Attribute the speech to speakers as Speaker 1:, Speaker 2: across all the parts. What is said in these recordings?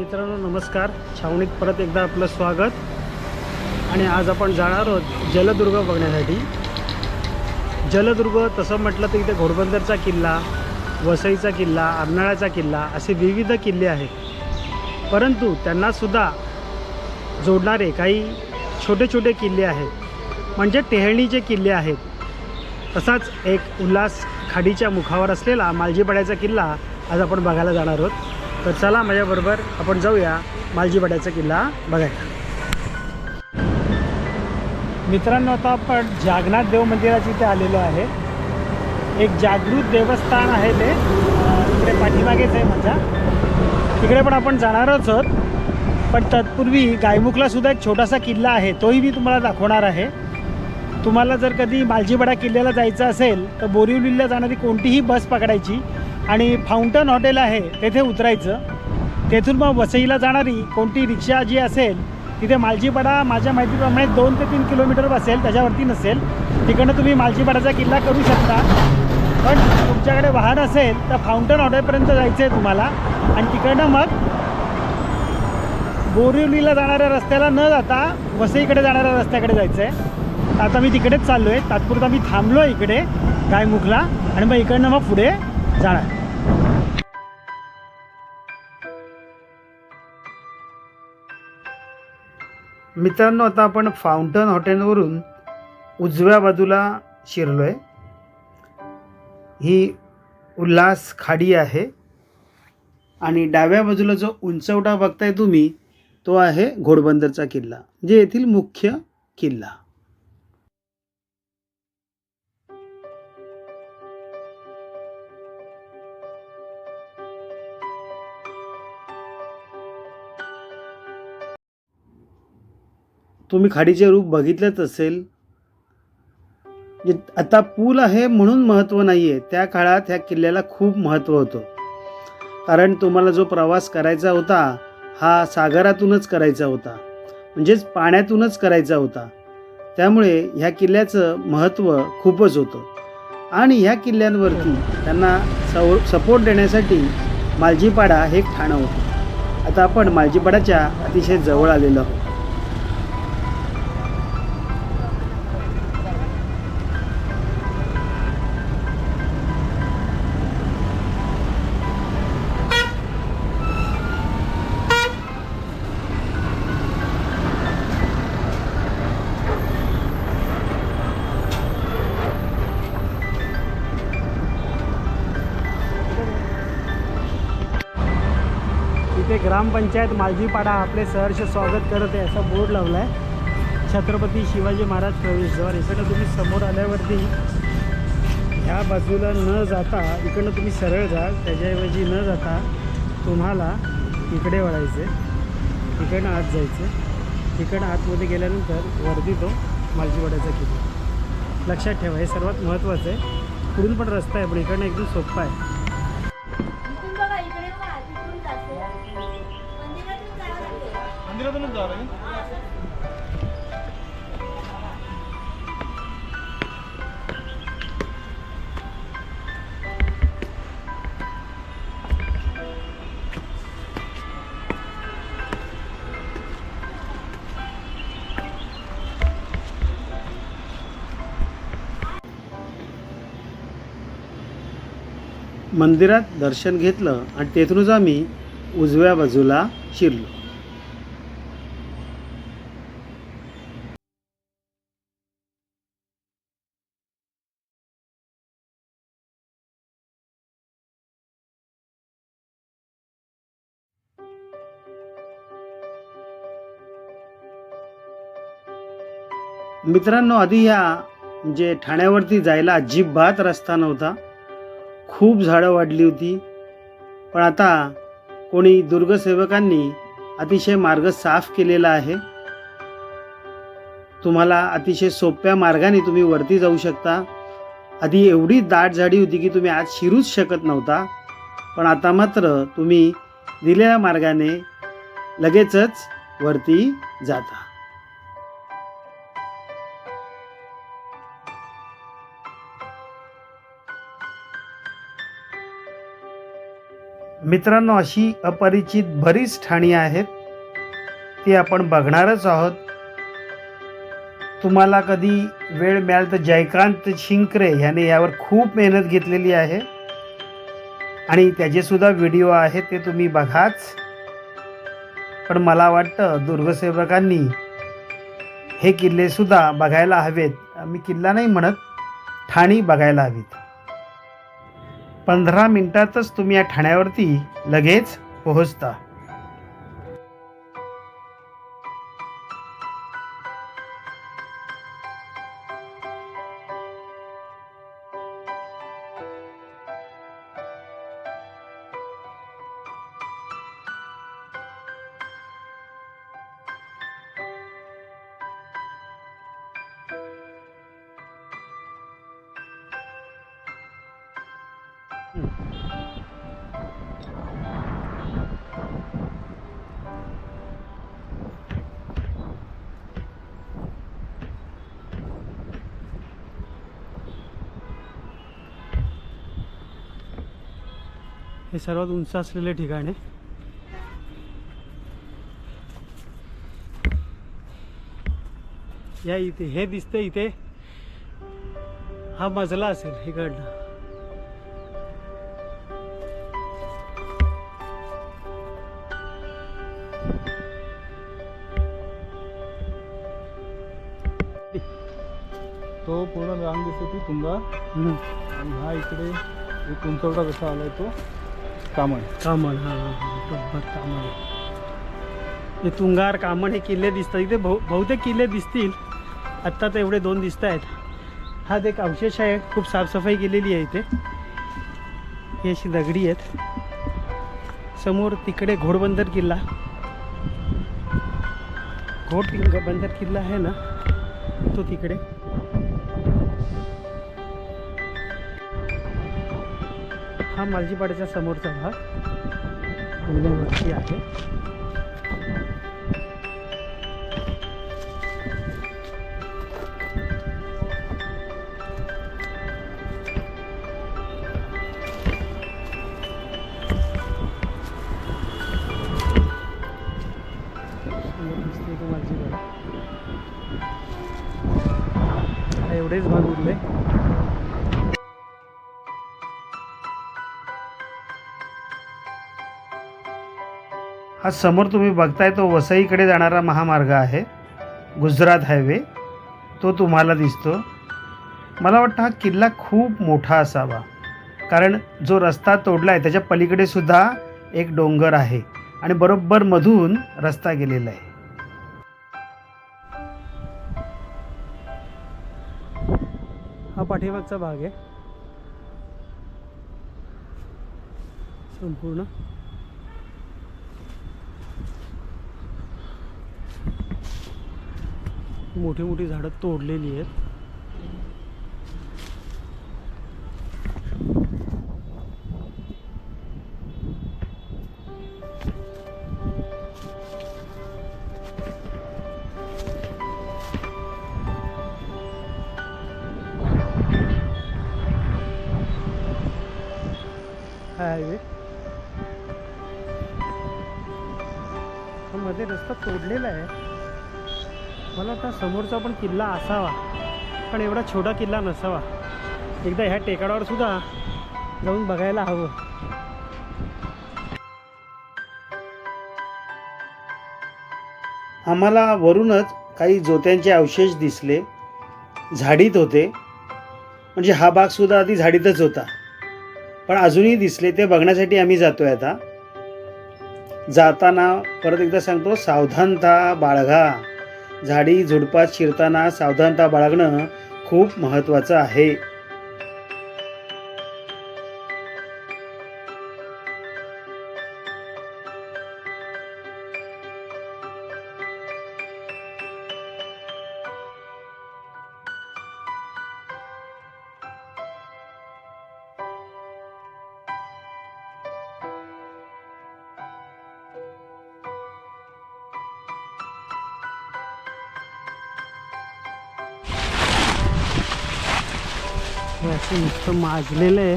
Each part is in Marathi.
Speaker 1: मित्रांनो नमस्कार. छावणीत परत एकदा आपलं स्वागत. आणि आज आपण जाणार आहोत जलदुर्ग बघण्यासाठी. जलदुर्ग तसं म्हटलं तर इथे घोडबंदरचा किल्ला वसईचा किल्ला अर्नाळ्याचा किल्ला असे विविध किल्ले आहेत. परंतु त्यांनासुद्धा जोडणारे काही छोटे छोटे किल्ले आहेत. म्हणजे टेहळणीचे किल्ले आहेत तसाच एक उल्हास खाडीच्या मुखावर असलेला मालजीपाड्याचा किल्ला आज आपण बघायला जाणार आहोत. तर चला माझ्याबरोबर आपण जाऊया मालजीवाड्याचा किल्ला बघायला. मित्रांनो आता आपण जागनाथ देव मंदिराच्या इथे आलेलो आहे. एक जागृत देवस्थान आहे ते. इकडे पाठीमागेच आहे माझ्या. तिकडे पण आपण जाणारच आहोत. पण तत्पूर्वी गायमुखला सुद्धा एक छोटासा किल्ला आहे तोही मी तुम्हाला दाखवणार आहे. तुम्हाला जर कधी मालजीवाडा किल्ल्याला जायचं असेल तर बोरिवलीला जाणारी कोणतीही बस पकडायची आणि फाउंटन हॉटेल आहे तेथे उतरायचं. तेथून मग वसईला जाणारी कोणती रिक्षा जी असेल तिथे मालजीपाडा माझ्या माहितीप्रमाणे दोन ते तीन किलोमीटर असेल त्याच्यावरती नसेल. तिकडनं तुम्ही मालजीपाडाचा किल्ला करू शकता. पण तुमच्याकडे वाहन असेल तर फाउंटन हॉटेलपर्यंत जायचं आहे तुम्हाला. आणि तिकडनं मग बोरिवलीला जाणाऱ्या रस्त्याला न जाता वसईकडे जाणाऱ्या रस्त्याकडे जायचं आहे आता मी तिकडेच चाललो आहे तात्पुरता मी थांबलो आहे इकडे गायमुखला. आणि मग इकडनं मग पुढे जाणार. मित्रांनो आता आपण फाउंटन हॉटेलवरून उजव्या बाजूला शिरलो आहे ही उल्हास खाडी आहे आणि डाव्या बाजूला जो उंचवटा बघताय तुम्ही तो आहे घोडबंदरचा किल्ला जे येथील मुख्य किल्ला. तुम्ही खाडीचे रूप बघितलंच असेल. आता पूल आहे म्हणून महत्त्व नाही आहे त्या काळात ह्या किल्ल्याला खूप महत्त्व होतं. कारण तुम्हाला जो प्रवास करायचा होता हा सागरातूनच करायचा होता. म्हणजेच पाण्यातूनच करायचा होता. त्यामुळे ह्या किल्ल्याचं महत्त्व खूपच होतं. आणि ह्या किल्ल्यांवरती त्यांना सव सपोर्ट देण्यासाठी मालजीपाडा हे ठाणं होतं. आता आपण मालजीपाडाच्या अतिशय जवळ आलेलो आहोत. इथे ग्रामपंचायत मालजीपाडा आपले सहर्ष स्वागत करत आहे असा बोर्ड लावला आहे छत्रपती शिवाजी महाराज प्रवेशद्वार इकडनं तुम्ही समोर आल्यावरती ह्या बाजूला न जाता इकडनं तुम्ही सरळ जा त्याच्याऐवजी न जाता तुम्हाला इकडे वळायचे इकडनं आत जायचं इकडनं आतमध्ये गेल्यानंतर वरती तो मालजीवाड्याचा किल्ला. लक्षात ठेवा हे सर्वात महत्त्वाचं आहे. पुढून पण रस्ता आहे पण इकडनं एकदम सोपा आहे. मंदिरातूनच मंदिरात दर्शन घेतलं आणि तेथूनच आम्ही उजव्या बाजूला शिरलो. मित्रांनो आधी या म्हणजे ठाण्यावरती जायला अजिबात रस्ता नव्हता. खूप झाडं वाढली होती. पण आता कोणी दुर्गसेवकांनी अतिशय मार्ग साफ केलेला आहे. तुम्हाला अतिशय सोप्या मार्गाने तुम्ही वरती जाऊ शकता. आधी एवढी दाट झाडी होती की तुम्ही आज शिरूच शकत नव्हता. पण आता मात्र तुम्ही दिलेल्या मार्गाने लगेचच वरती जाता. मित्रांनो अशी अपरिचित बरीच ठाणी आहेत ती आपण बघणारच आहोत. तुम्हाला कधी वेळ मिळाल तर जयकांत शिंकरे ह्याने यावर खूप मेहनत घेतलेली आहे. आणि त्याचेसुद्धा व्हिडिओ आहेत ते तुम्ही बघाच. पण मला वाटतं दुर्गसेवकांनी हे किल्लेसुद्धा बघायला हवेत. मी किल्ला नाही म्हणत ठाणी बघायला हवीत. पंधरा मिनटातच तुम्ही या ठाण्यावरती लगेच पोहोचता. हे सर्वात उंच असलेले ठिकाण आहे. या इथे हे दिसतं इथे. हा मजला असेल इकडनं.
Speaker 2: तो पूर्ण रांग दिसते ती तुंगा. आणि हा इकडे एक उंचवटा कसा आलाय तो? कामण.
Speaker 1: कामण हा हा, हा कामण. हे तुंगार कामण हे किल्ले दिसतात. इथे बहु बहुतेक किल्ले दिसतील. आत्ता तर एवढे दोन दिसत आहेत. हा एक अवशेष आहे. खूप साफसफाई केलेली आहे इथे. ही अशी दगडी आहेत. समोर तिकडे घोडबंदर किल्ला. घोड बंदर किल्ला आहे ना तो तिकडे. हा मालजीपाड्याच्या समोरचा भाग. एकदम आहे. एवढेच भाग उरले. हा समोर तुम्ही बघताय तो वसईकडे जाणारा महामार्ग आहे. गुजरात हायवे. तो तुम्हाला दिसतो. मला वाटतं हा किल्ला खूप मोठा असावा. कारण जो रस्ता तोडला आहे त्याच्या पलीकडे सुद्धा एक डोंगर आहे आणि बरोबर मधून रस्ता गेलेला आहे. हा पाठीमागचा भाग आहे. संपूर्ण. मोठी मोठी झाडं तोडलेली आहेत. हायवे. मध्ये रस्ता तोडलेला आहे. मला वाटतं समोरचा पण किल्ला असावा पण एवढा छोटा किल्ला नसावा. एकदा ह्या टेकाडावर सुद्धा जाऊन बघायला हवं. आम्हाला वरूनच काही जोत्यांचे अवशेष दिसले. झाडीत होते. म्हणजे हा भाग सुद्धा आधी झाडीतच होता. पण अजूनही दिसले ते बघण्यासाठी आम्ही जातोय आता. जाताना परत एकदा सांगतो सावधानता बाळगा. झाडी झुडपात शिरताना सावधानता बाळगणं खूप महत्त्वाचं आहे. हे असं नुसतं माजलेलं आहे.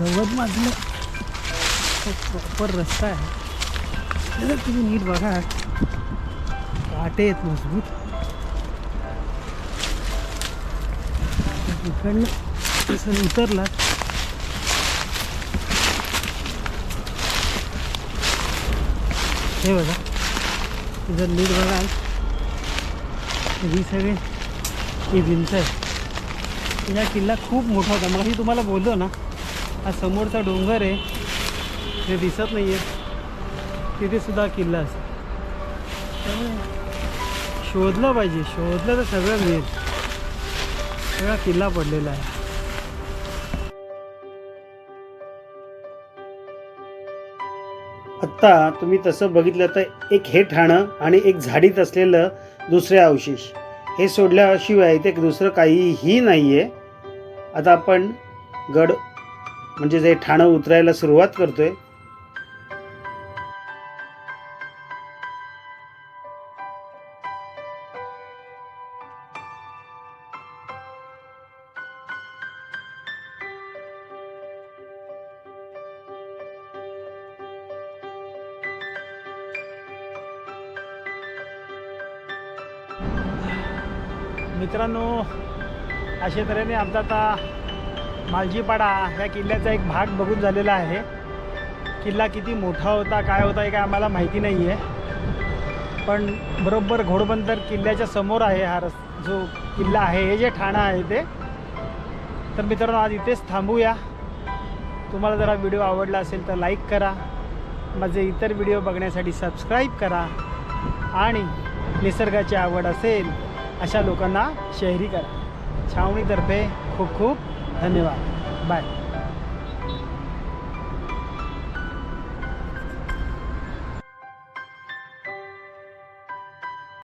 Speaker 1: गवत माजलं. प्रॉपर रस्ता आहे. तुम्ही नीट बघा. काटे आहेत मजबूत. इकडनं उतरला हे। बघा जर नीट बघाल तर ही सगळी ही। भिंत आहे या किल्ला खूप मोठा होता मग तुम्हाला बोललो ना। हा समोरचा डोंगर आहे ते दिसत नाही आहे तिथे सुद्धा किल्ला असतो त्यामुळे शोधलं पाहिजे। शोधलं तर सगळं मिळेल। सगळा किल्ला आत्ता तुम्ही तसं बघितलं तर एक हे ठाणं आणि एक झाडीत असलेलं दुसरे अवशेष. हे सोडल्याशिवाय ते दुसरं काहीही नाही आहे आता आपण गड म्हणजे जे ठाणं उतरायला सुरुवात करतो आहे मित्रांनो अशा तऱ्हेने आमचा आता मालजीपाडा ह्या किल्ल्याचा एक भाग बघून झालेला आहे. किल्ला किती मोठा होता काय होता हे काय आम्हाला माहिती नाही आहे पण बरोबर घोडबंदर किल्ल्याच्या समोर आहे हा रस जो किल्ला आहे हे जे ठाणं आहे ते. तर मित्रांनो आज इथेच थांबूया. तुम्हाला जरा व्हिडिओ आवडला असेल तर लाईक करा. माझे इतर व्हिडिओ बघण्यासाठी सबस्क्राईब करा. आणि निसर्गाची आवड असेल अशा लोकांना शहरी करा. छावणीतर्फे खूप खूप धन्यवाद. बाय